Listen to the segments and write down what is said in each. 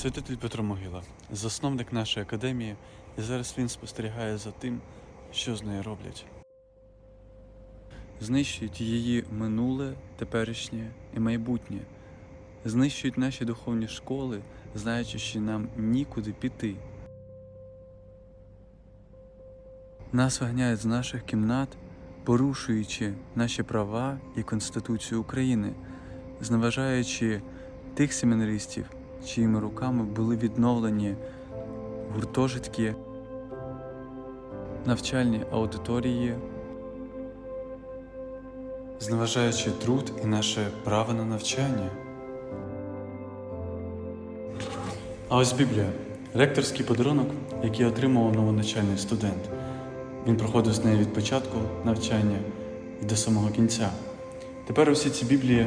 святитель Петро Могила, засновник нашої академії, і зараз він спостерігає за тим, що з нею роблять. Знищують її минуле, теперішнє і майбутнє, знищують наші духовні школи, знаючи, що нам нікуди піти. Нас виганяють з наших кімнат, порушуючи наші права і Конституцію України, зневажаючи тих семінаристів, чиїми руками були відновлені гуртожитки, навчальні аудиторії, зневажаючи труд і наше право на навчання. А ось Біблія ректорський подарунок, який отримав новоначальний студент. Він проходив з нею від початку навчання і до самого кінця. Тепер усі ці біблії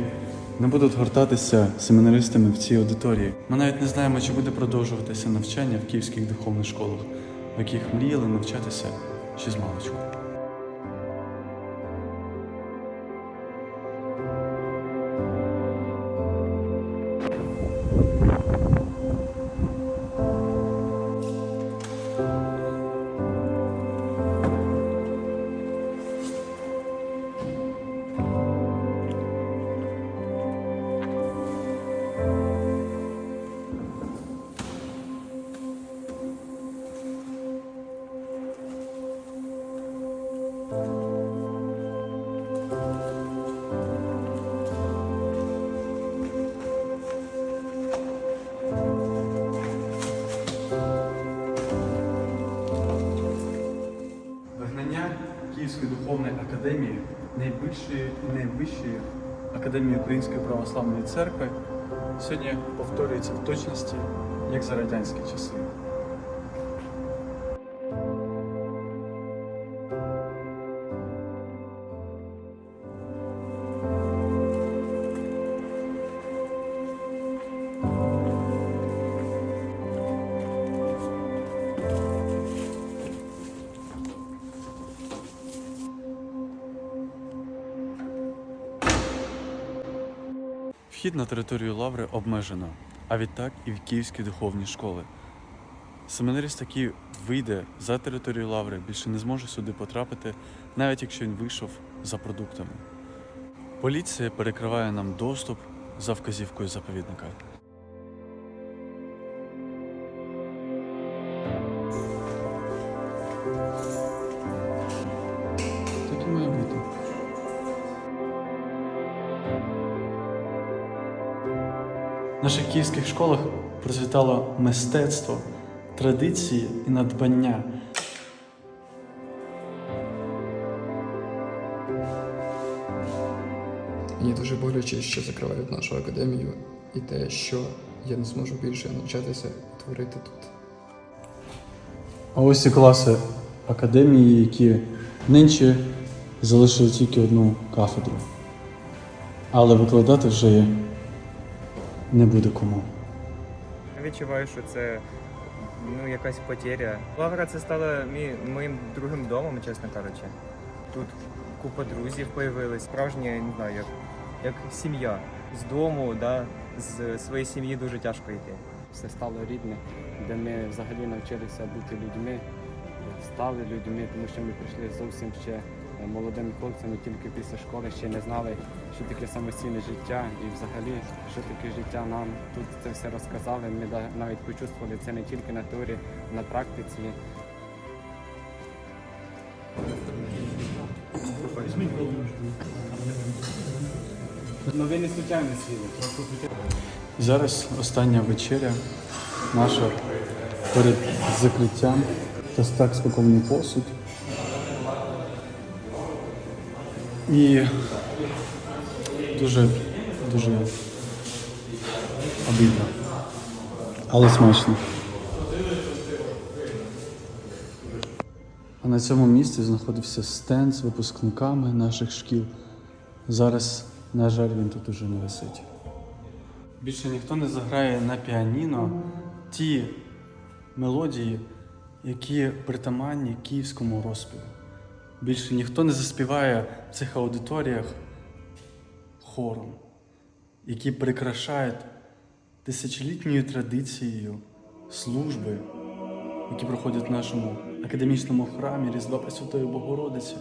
не будуть гортатися семінаристами в цій аудиторії. Ми навіть не знаємо, чи буде продовжуватися навчання в київських духовних школах, в яких мріяли навчатися ще з маличку. Київської духовної академії, найбільшої і найвищої академії Української православної церкви, сьогодні повторюється в точності, як за радянські часи. Вхід на територію лаври обмежено, а відтак і в київські духовні школи. Семинаріст, який вийде за територію лаври, більше не зможе сюди потрапити, навіть якщо він вийшов за продуктами. Поліція перекриває нам доступ за вказівкою заповідника. В наших київських школах процвітало мистецтво, традиції і надбання. Мені дуже боляче, що закривають нашу академію і те, що я не зможу більше навчатися і творити тут. А ось і класи академії, які нинче залишили тільки одну кафедру. Але викладати вже не буде кому. Я Відчуваю, що це ну, якась потеря. Лавра це стала мій, моїм другим домом, чесно кажучи. Тут купа друзів появилась. Справжня, я не знаю, як, як сім'я. З дому, да, з своєї сім'ї дуже тяжко йти. все стало рідне, де ми взагалі навчилися бути людьми, стали людьми, тому що ми прийшли зовсім ще е, молодими хлопцями, тільки після школи ще не знали, що таке самостійне життя і взагалі, що таке життя нам тут це все розказали. Ми навіть почувствували це не тільки на теорії, на практиці. Ви не случайно сіли. Зараз остання вечеря наша перед закриттям. Ось так посуд. І дуже, дуже обідно. Але смачно. А на цьому місці знаходився стенд з випускниками наших шкіл. Зараз, на жаль, він тут уже не висить. Більше ніхто не заграє на піаніно ті мелодії, які притаманні київському розпіву. Більше ніхто не заспіває в цих аудиторіях хором, які прикрашають тисячолітньою традицією служби, які проходять в нашому академічному храмі Різдва Пресвятої Богородиці.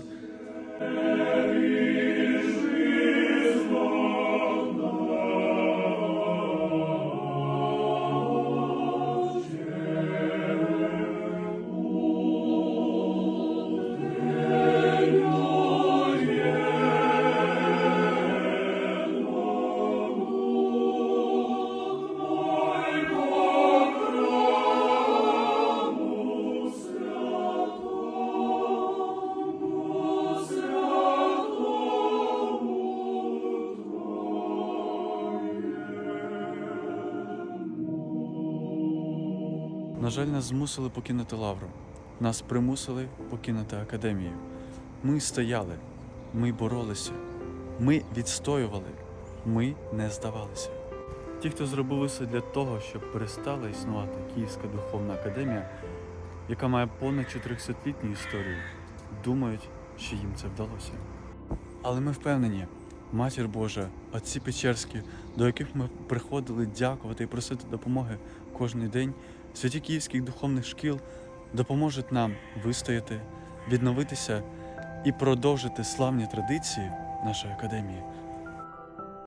На жаль, нас змусили покинути лавру. Нас примусили покинути академію. Ми стояли, ми боролися, ми відстоювали, ми не здавалися. Ті, хто зробили все для того, щоб перестала існувати Київська духовна академія, яка має понад 400-літню історію, думають, що їм це вдалося. Але ми впевнені, Матір Божа, отці Печерські, до яких ми приходили дякувати і просити допомоги кожен день, святі київських духовних шкіл допоможуть нам вистояти, відновитися і продовжити славні традиції нашої академії